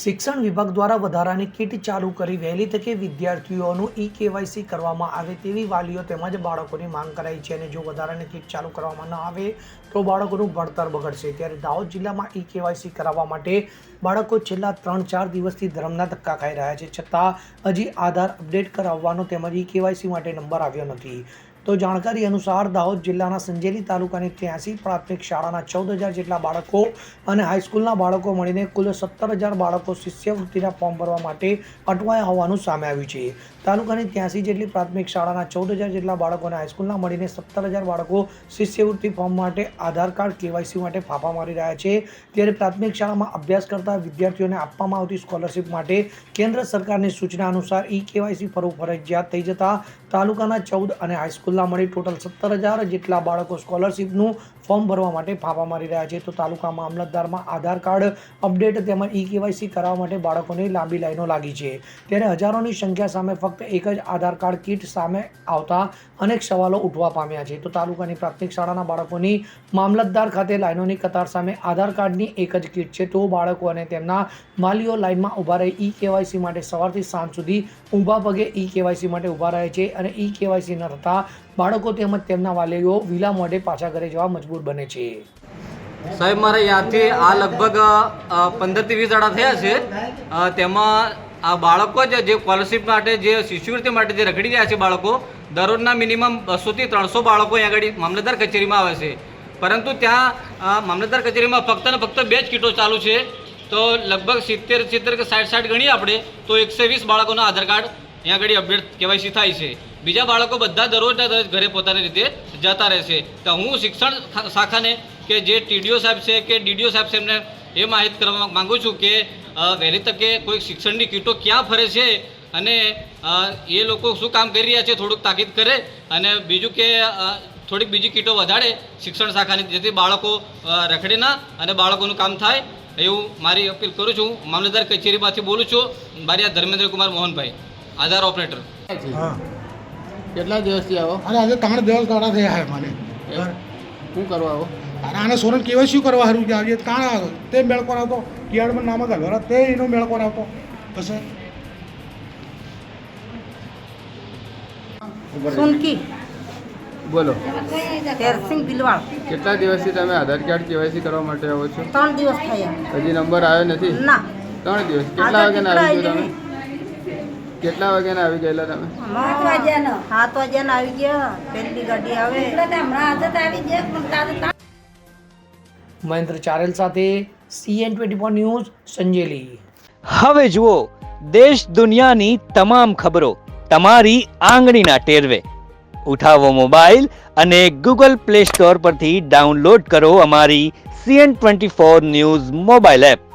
શિક્ષણ વિભાગ દ્વારા વધારાની કીટ ચાલુ કરી વહેલી તકે વિદ્યાર્થીઓનું ઈ કેવાયસી કરવામાં આવે તેવી વાલીઓ તેમજ બાળકોની માંગ કરાઈ છે અને જો વધારાની કીટ ચાલુ કરવામાં ન આવે તો બાળકોનું ભણતર બગડશે. ત્યારે દાહોદ જિલ્લામાં ઈ કેવાયસી કરાવવા માટે બાળકો છેલ્લા ત્રણ ચાર દિવસથી ધર્મના ધક્કા ખાઈ રહ્યા છે. છતાં હજી આધાર અપડેટ કરાવવાનો તેમજ ઈ કેવાયસી માટે નંબર આવ્યો નથી. તો જાણકારી અનુસાર દાહોદ જિલ્લાના સંજેલી તાલુકાની ત્યાંસી પ્રાથમિક શાળાના ચૌદ હજાર જેટલા બાળકો અને હાઈસ્કૂલના બાળકો મળીને કુલ સત્તર હજાર બાળકો શિષ્યવૃત્તિના ફોર્મ ભરવા માટે અટવાયા હોવાનું સામે આવ્યું છે. તાલુકાની ત્યાંસી જેટલી પ્રાથમિક શાળાના ચૌદ હજાર જેટલા બાળકો અને હાઈસ્કૂલના મળીને સત્તર હજાર બાળકો શિષ્યવૃત્તિ ફોર્મ માટે આધાર કાર્ડ, કેવાયસી માટે ફાફા મારી રહ્યા છે. ત્યારે પ્રાથમિક શાળામાં અભ્યાસ કરતા વિદ્યાર્થીઓને આપવામાં આવતી સ્કોલરશિપ માટે કેન્દ્ર સરકારની સૂચના અનુસાર ઈ કેવાયસી ફરવું ફરજિયાત થઈ જતા તાલુકાના ચૌદ અને હાઈસ્કૂલના મળી. ટોટલ સત્તર હજાર જેટલા બાળકો સ્કોલરશિપનું ફોર્મ ભરવા માટે ફાફા મારી રહ્યા છે. તો તાલુકા મામલતદારમાં આધાર કાર્ડ અપડેટ તેમજ ઈ કેવાયસી કરાવવા માટે બાળકોની લાંબી લાઈનો લાગી છે. ત્યારે હજારોની સંખ્યા સામે ફક્ત એક જ આધાર કાર્ડ કીટ સામે આવતા અનેક સવાલો ઉઠવા પામ્યા છે. તો તાલુકાની પ્રાથમિક શાળાના બાળકોની મામલતદાર ખાતે લાઈનોની કતાર સામે આધાર કાર્ડની એક જ કીટ છે. તો બાળકો અને તેમના માલીઓ લાઈનમાં ઊભા રહી ઈ કેવાયસી માટે સવારથી સાંજ સુધી ઊભા પગે ઈ કેવાયસી માટે ઊભા રહે છે અને ઈ કેવાયસી ન થતાં બાળકો તેમજ તેમના વાલીઓ વિલા મોઢે પાછા ઘરે જવા મજબૂર બને છે. સાહેબ, મારા યાદથી આ લગભગ પંદરથી વીસ દાડા થયા છે. તેમાં આ બાળકો જ જે સ્કોલરશિપ માટે જે શિષ્યવૃત્તિ માટે જે રખડી રહ્યા છે બાળકો, દરરોજના મિનિમમ બસોથી ત્રણસો બાળકો અહીંયા આગળ મામલતદાર કચેરીમાં આવે છે. પરંતુ ત્યાં મામલતદાર કચેરીમાં ફક્ત ને ફક્ત બે જ કીટો ચાલુ છે. તો લગભગ સિત્તેર સિત્તેર કે સાઠ સાઠ ગણીએ આપણે, તો એકસો વીસ બાળકોના આધાર કાર્ડ અહીંયા આગળ અપડેટ કેવાયસી થાય છે. બીજા બાળકો બધા દરરોજના દરરોજ ઘરે પોતાની રીતે જતા રહે છે. તો હું શિક્ષણ શાખાને કે જે ટીડીઓ સાહેબ છે કે ડીડીઓ સાહેબ છે એમને એ માહિત કરવા માગું છું કે વહેલી તકે કોઈ શિક્ષણની કીટો ક્યાં ફરે છે અને એ લોકો શું કામ કરી રહ્યા છે થોડુંક તાકીદ કરે અને બીજું કે થોડીક બીજી કીટો વધારે શિક્ષણ શાખાની જેથી બાળકો રખડે ના અને બાળકોનું કામ થાય એવું મારી અપીલ કરું છું. મામલતદાર કચેરીમાંથી બોલું છું. મારી ધર્મેન્દ્ર કુમાર મોહનભાઈ. આધાર ઓપરેટર. હા. કેટલા દિવસથી આવો? અરે આજે ત્રણ દિવસ દ્વારા થયા હે મને. શું કરવા આવો? અરે આને સોરણ કેવાય શું કરવા હારું કે આજે કાણ તે મેળ કોણ આવતો. કિયાડમાં નામ હતા ઘર તે એનો મેળ કોણ આવતો. પછી? સુનકી બોલો. તેરસિંગ દિલવાળ કેટલા દિવસથી તમે આધાર કાર્ડ કેવાયસી કરવા માટે આવો છો? ત્રણ દિવસ થયા. હજી નંબર આવ્યો નથી? ના. ત્રણ દિવસ. કેટલા વાગે વાગ્યાના આવી તમે? કેટલા વાગ્યાના આવી ગયેલા તમે? સાત વાગ્યાનો. સાત વાગ્યાનો આવી ગયા. પેલી ગાડી આવે. મહેન્દ્ર ચારેલ સાથે CN twenty four news Sanjeli. હવે જુઓ દેશ દુનિયાની તમામ ખબરો તમારી આંગળીના ટેરવે. ઉઠાવો મોબાઈલ અને ગૂગલ પ્લે સ્ટોર પરથી ડાઉનલોડ કરો અમારી CN twenty four news mobile app.